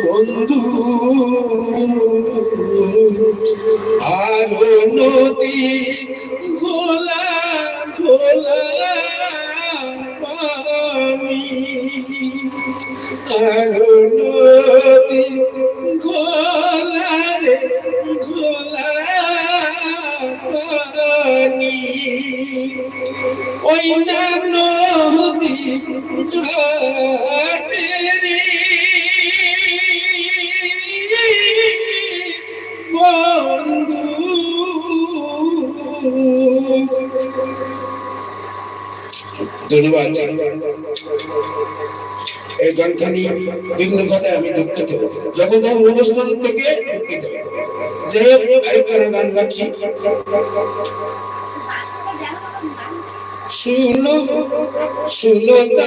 বন্ধু আর নদী আছে এই গানখানি বিভিন্ন ঘটে আমি দুঃখিত। জগন্নাথ অনুষ্ঠান থেকে দুঃখিত। যে আরেকখানে গান গাচ্ছি। শুনো শুনো তা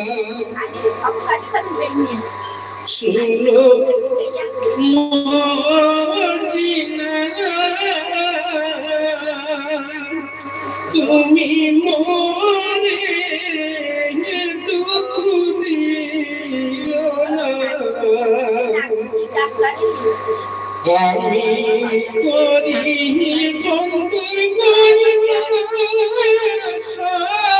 আমি তুমি মরে দুঃখ দিও না আমি করি বন্ধুর বলা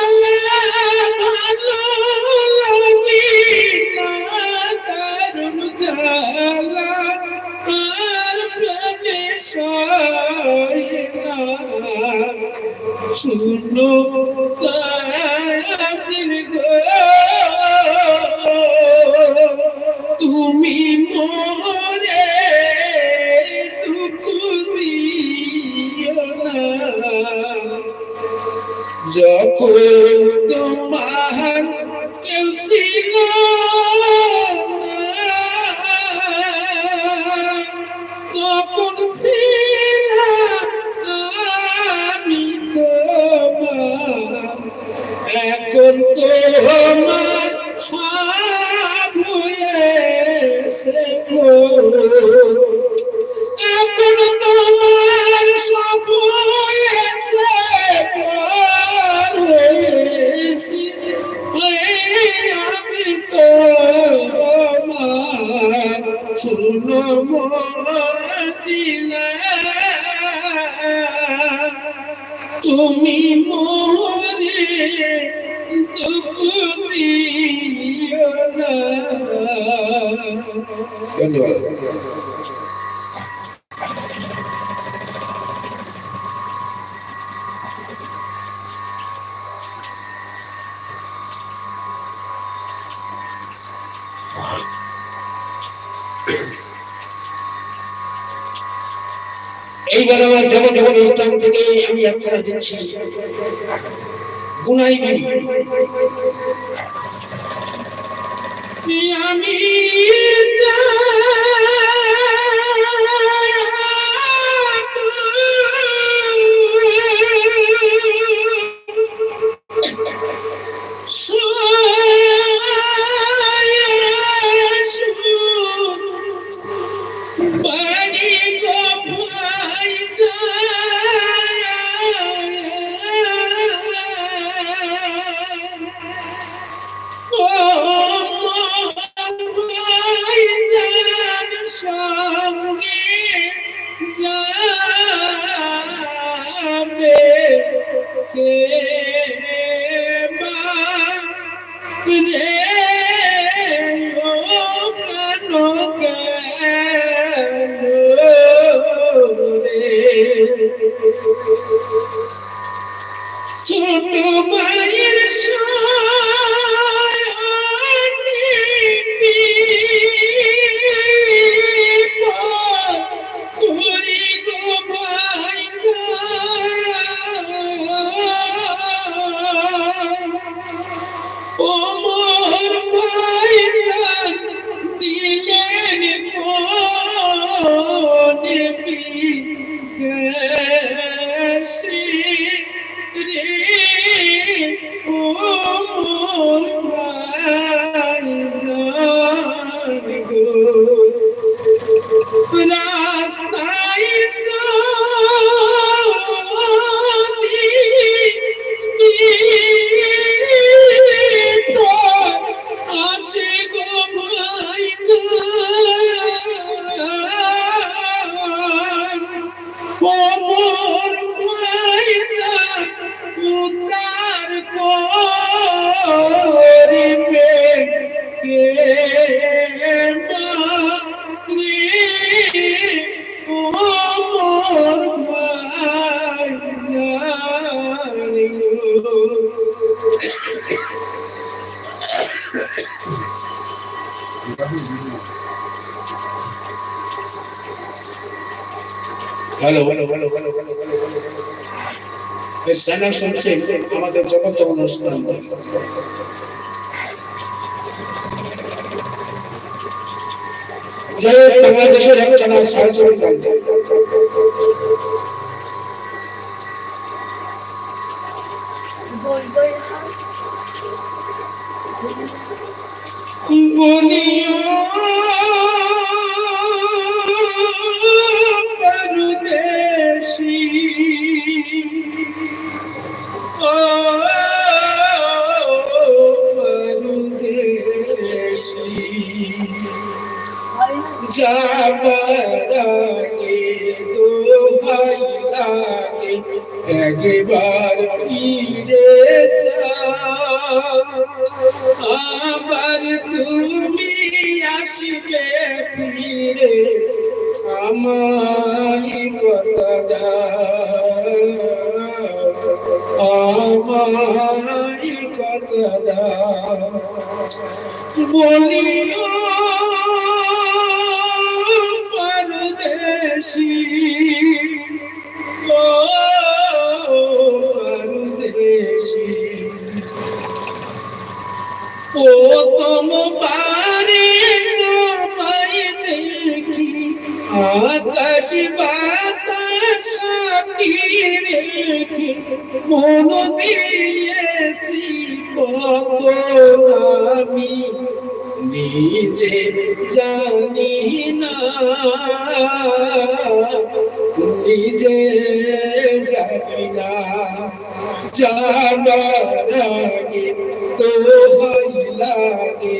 todo mundo এইবার আমার যেমন যেমন স্থান থেকে আমি একখানা দিচ্ছি। গুনাই বিবি আমি hello hello hello hello hello hello এই চ্যানেল শুনছেন আমাদের জগৎ অনুষ্ঠান বাংলাদেশের একখানা সাহসী গান লাগে একবার। আবার তুমি আসবে ফিরে আমায় কথা আমায় কথা বলিও ও পরদেশি ও তোম পারে তোমায় দেখি আকাশ বাতাস সাথী রেখে। মন দিয়েছি কত নিজে জানি না নিজে জানি না জানার আগে তো লাগে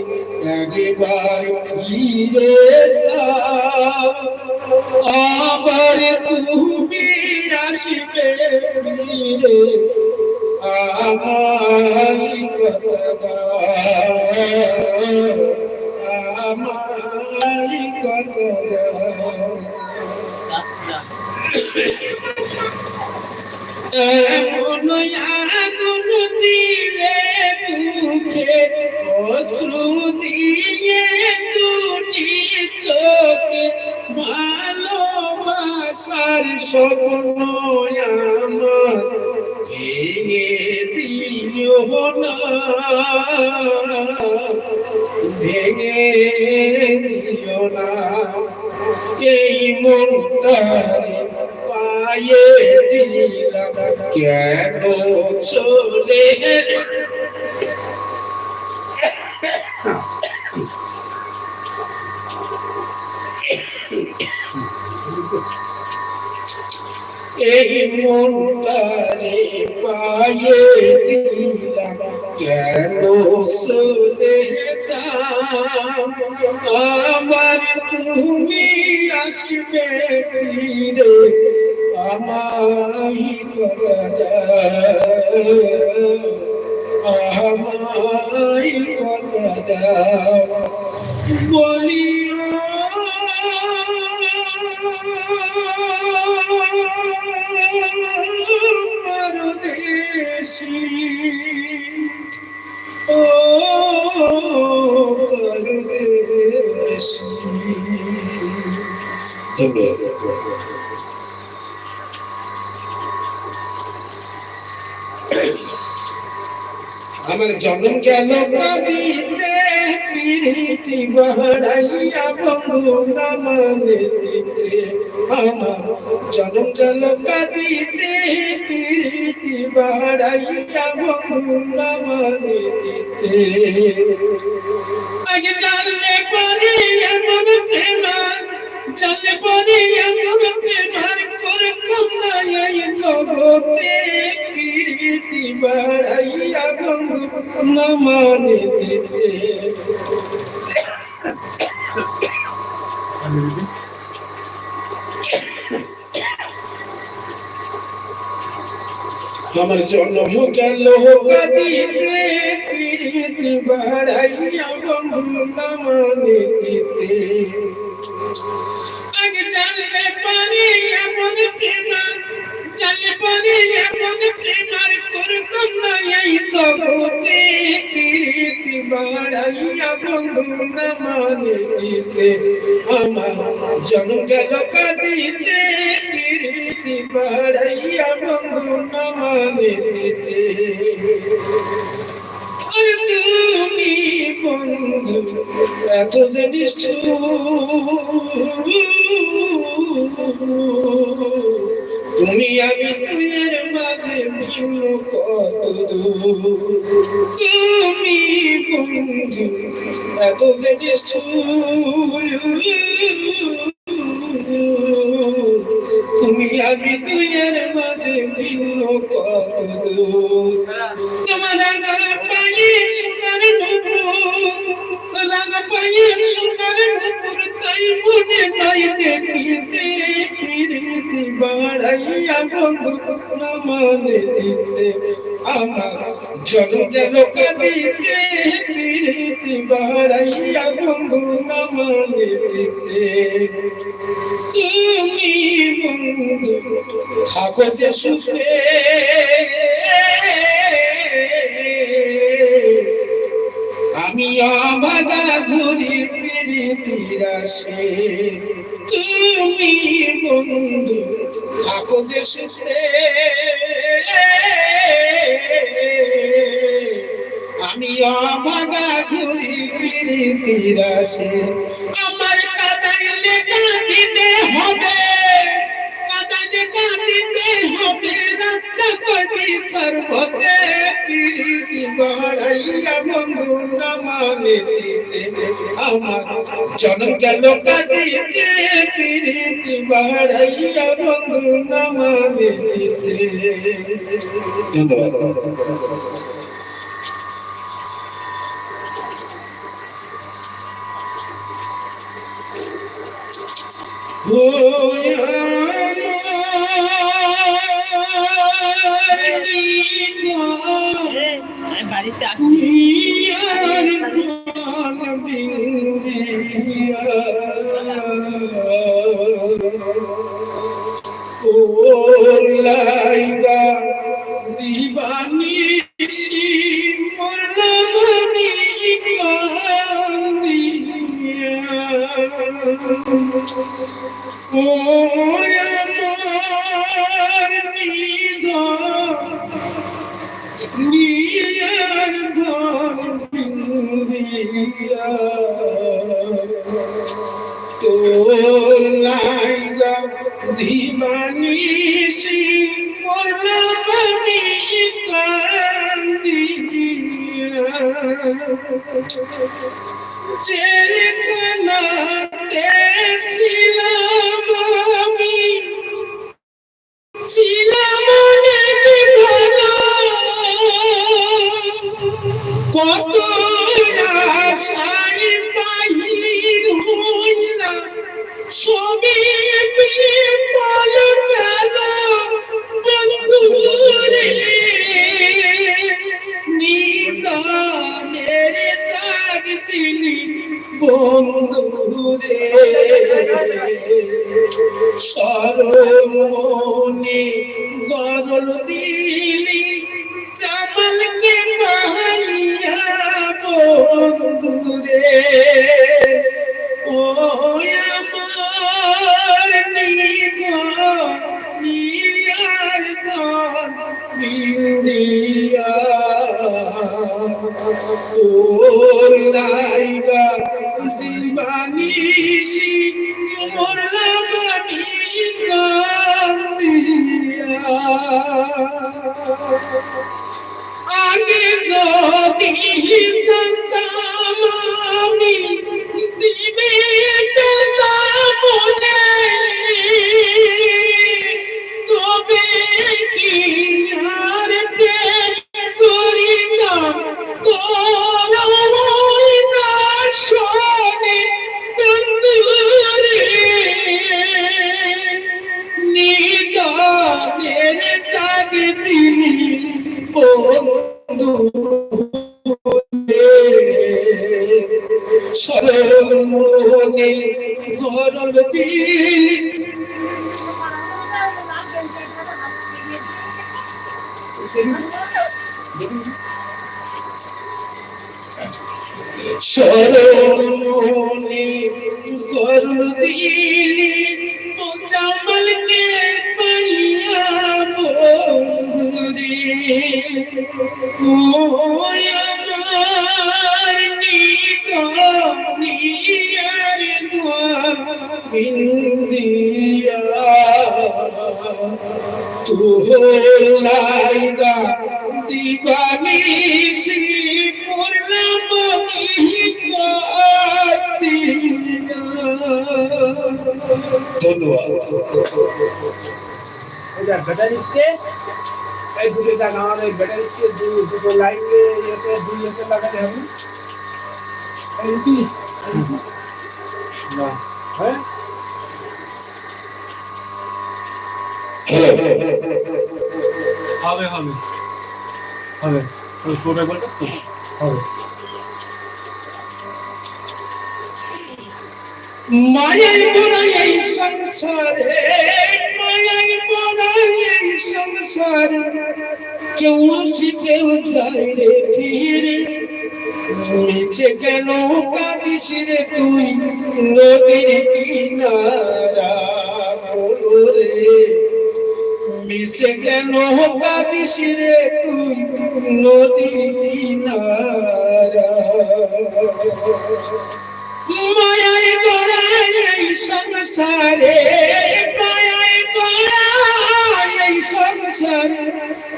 একবার ফিরে আবার তুমি আসবে ফিরে আমায় কথা কথা দাও। এমন আগুন মুখে অশ্রু দিয়ে দুটি চোখে ভালোবাস আশার স্বপ্ন আমার না দিও না এই মনটারে পায়ে দিলাম। কেন চলে? এই মনটারে আসবে ফিরে আমায় কথা আমায় কথা বলিও ও পরদেশি আমার জন্ম কেন কাঁদিতে প্রীতি বাড়াইয়া বন্ধু নামানে দিতে। আমার জন্ম কেন কাঁদিতে প্রীতি বাড়াইয়া বন্ধু নামানে দিতে। আগে জানলে পরে এমন প্রেমা জানলে পরে এমন প্রেমার করতাম না এই জগতে প্রীতি বাড়াইয়া বন্ধু নামানে দিতে। আমার জন্ম গেল বাড়াইয়া বন্ধু নামানে দিতে। আমার জন্ম গেল কাদিতে প্রীতি বাড়াইয়া বন্ধু নামানে দিতে। তুমি বন্ধু এত জিনিস তুমি আমি তুইয়ের মাঝে ভিন্ন কত। তুমি বন্ধু, এত জিনিস তুমি আমি তুইয়ের মাঝে ভিন্ন কত। তোমার রাঙা পায়ে সোনার নুপুর রাঙা মনে বাড়াইয়া বন্ধু দিতে আমার বন্ধু দিতে তুমি বন্ধু থাকো যে সুখে আমি আমাগা ঘুরি ফিরি ফিরাসে। তুমি বন্ধু, থাকো যে আমি আমাগা ঘুরি ফিরি ফিরাসে। আমার কাদাইলে কাঁদিতে হবে। কাদাইলে কাঁদিতে হবে, রাস্তা কবি সর্বতে পিরিতি বাড়াইয়া বন্ধু নামানে দিতে আমার জন্ম গেল কাঁদিতে পিরিতি বাড়াইয়া বন্ধু নামানে দিতে ধন্যবাদ আমি বাড়িতে আসছি দিবানি মরলামনি 借你。গরল এটা ব্যাটারিতে এই দুটো দাগ আমার এই ব্যাটারিতে দু- দুটো লাইন ইয়েতে দুই এসে লাগাতে হবে। এই কি? না। হ্যাঁ? হবে হবে। হবে। করবে বলতে হবে। মায়াই এই সংসারে। মায়াই পড়া এই সংসারে কেউ আসি কেউ যায় রে ফিরে নিচে কেন কাঁদিস তুই নদীর কিনারা রে মিশে কেন কাঁদিস রে তুই নদীর কিনারা মায়ায় এই সংসারে।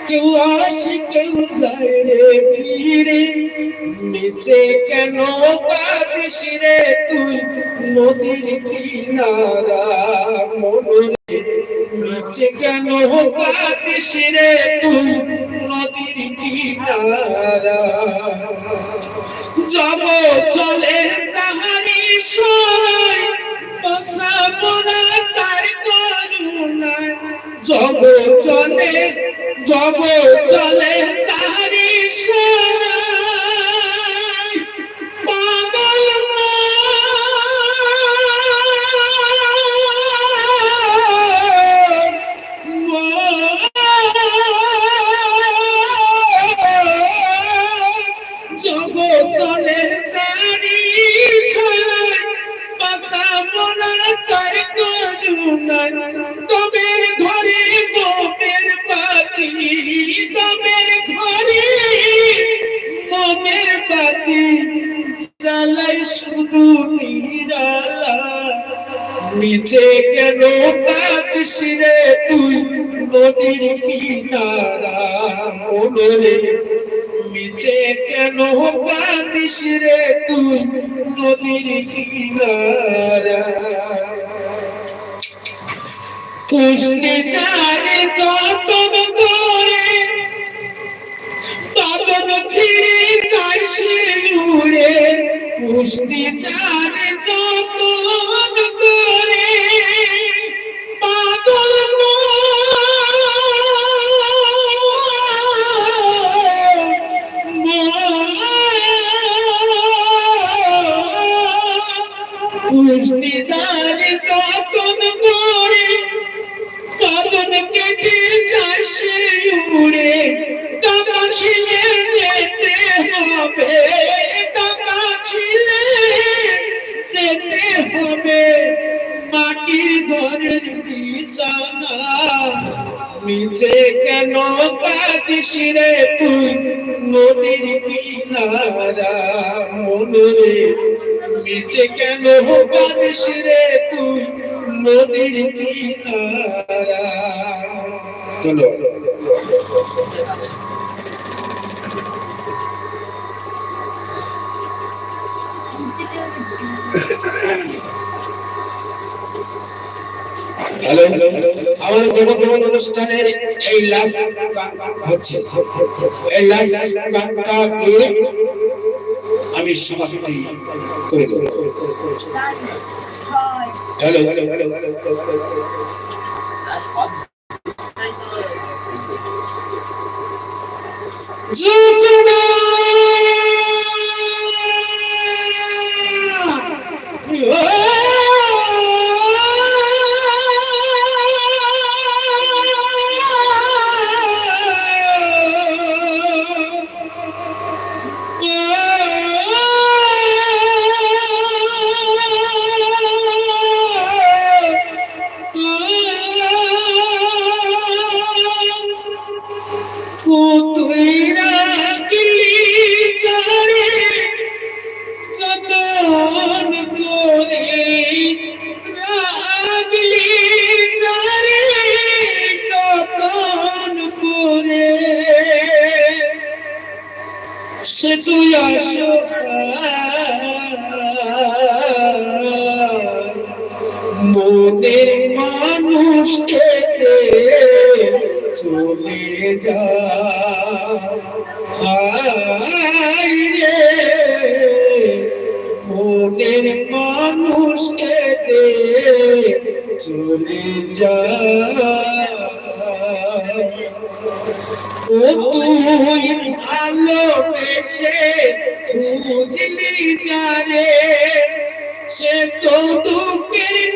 কেউ আসে, কেউ যায় রে ফিরে। নিচে কেন কাঁদিস রে তুই? নদীর কিনারা মনে নিচে কেন কাঁদিস রে তুই? নদীর কিনারা। যাব চলে তোমের ঘরে মোমের তোমের ঘরে চালাই শুধু কেন কাঁদিস তুই, নদীর নিচে কেন রে তুই, নদীর কিনারা? কৃষ্ণে কাঁদিস রে তুই নদীর কিনারা মনরে নিচে কেন কাঁদিস রে তুই নদীর কিনারা? চলো। হ্যালো। আমার জগৎ অনুষ্ঠানের এই লাস্ট হচ্ছে। এই লাস্ট গানটাকে আমি সমাপ্তি করে দেবো। হ্যালো। যোজনা তুই ভালোবেসে খুঁজলি যারে? সে তো দুঃখের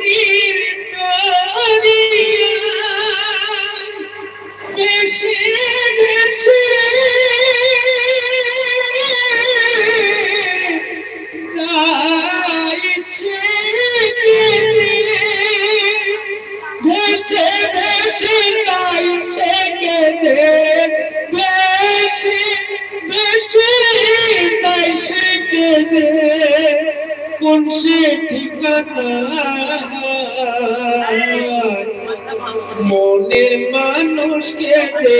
মনের মানুষকে দে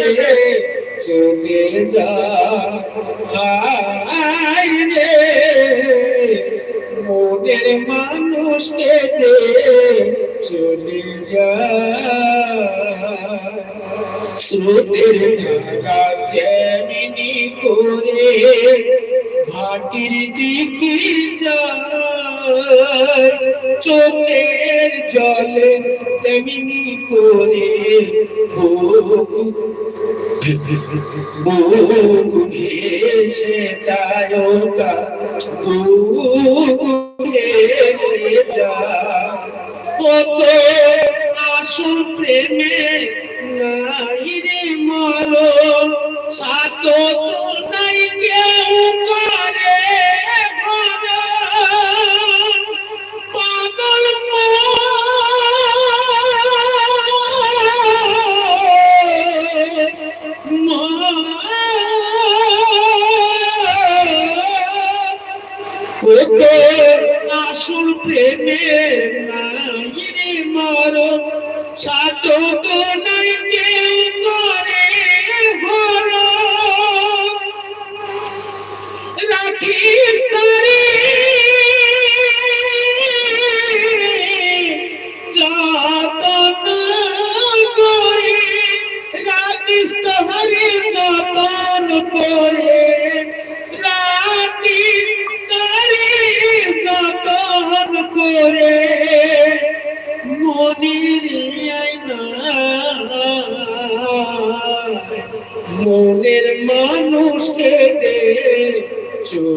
চলে যা রে, মনের মানুষকে দে চলে যা স্রোতের ধারা করে, ভাটির দিকে যায়। চোখের জলে তেমনি করে ভেসে যায়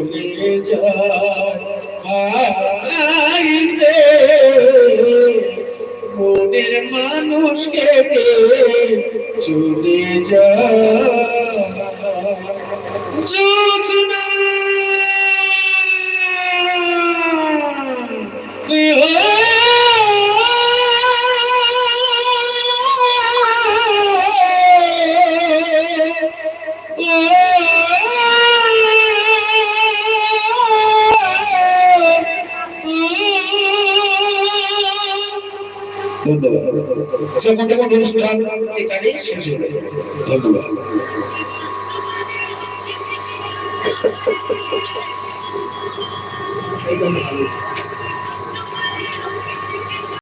চলে রে। মনের মানুষকে চলে যায়? যখন তখন অনুষ্ঠান এখানে শেষ হবে ধন্যবাদ এই জন্য ভালো।